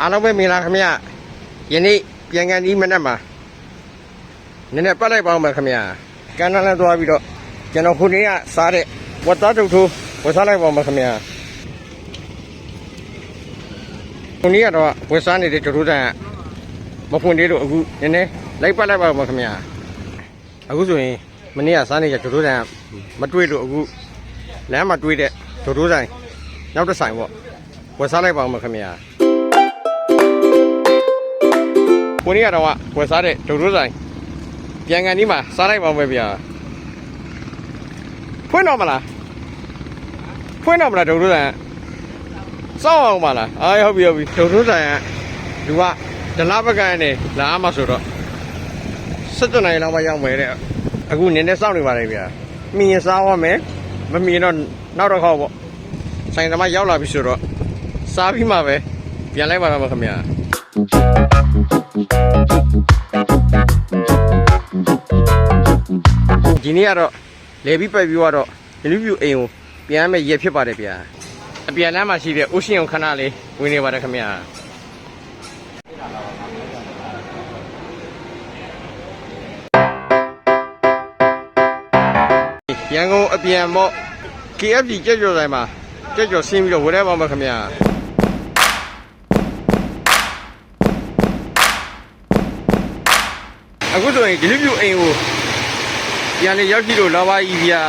အားလုံးပဲမင်္ဂလာခင်ဗျယနေ့ပြန်ကန်ဒီမနက်မှာနည်းနည်းပတ်လိုက်ပါဦးမယ်ခင်ဗျကန်းတန်းလည်းသွားပြီးတော့ကျွန်တော်ခုနေ့ကစားတဲ့ဝတ်သားတုတ်ထိုးဝတ်စားလိုက်ပါဦးမယ်ခင်ဗျခုနေ့ကတော့ဝတ်စားနေတဲ့တုတ်ထိုးတန်ကမဖွင့်သေးလို့အခုနည်းနည်းလိုက်ပတ်လိုက်ပါဦးမယ်ခင်ဗျအခုဆိုရင်မနေ့ကစားနေတဲ့တုတ်ထိုးတန်ကမတွေ့လို့အခုလမ်းမှာတွေ့တဲ့တုတ်ထိုးဆိုင်နောက်တစ်ဆိုင်ပေါ့ဝတ်စားလိုက်ပါဦးမယ်ခင်ဗျ ကိုနေ့ကတော့ဝယ်စားတဲ့ဒုတ်ရိုးဆိုင်ပြန်ကန်ဒီမှာစားလိုက်ပါမယ်ဗျာဖွင့်တော့မလားဖွင့်တော့မလားဒုတ်ရိုးဆိုင်စောင့်အောင်မလားအာဟုတ်ပြီဟုတ်ပြီဒုတ်ရိုးဆိုင်ကလူကဒလားပကန်နဲ့လာအမဆိုတော့7နိုင်လောက်မှရောက်မယ်တဲ့အခုနည်းနည်းစောင့်နေပါလေဗျာမြင်ရင်စားရမယ်မမြင်တော့နောက်တော့ခေါက်ပေါ့ဆိုင်သမားရောက်လာပြီဆိုတော့စားပြီးမှပဲပြန်လိုက်ပါတော့မယ်ခင်ဗျာ ဒီနေ့ကတော့လေပြီးပိုက်ပြီးတော့ဒီလူပြူအိမ်ကိုပြန်မဲ့ရက်ဖြစ်ပါတယ်ဗျာအပြန်လမ်းမှာရှိတဲ့အိုရှင်ုံခဏလေးဝင်နေပါတယ်ခင်ဗျာရန်ကုန်အပြန်မော့ KFC ကြက်ကြော်ဆိုင်မှာကြက်ကြော်ဆင်းပြီးတော့ဝယ်ရပါမယ်ခင်ဗျာအခုဆိုရင်ဒီလူပြူအိမ်ကို ပြန်လေရောက်ကြည့်လို့လာပါကြီးဗျာ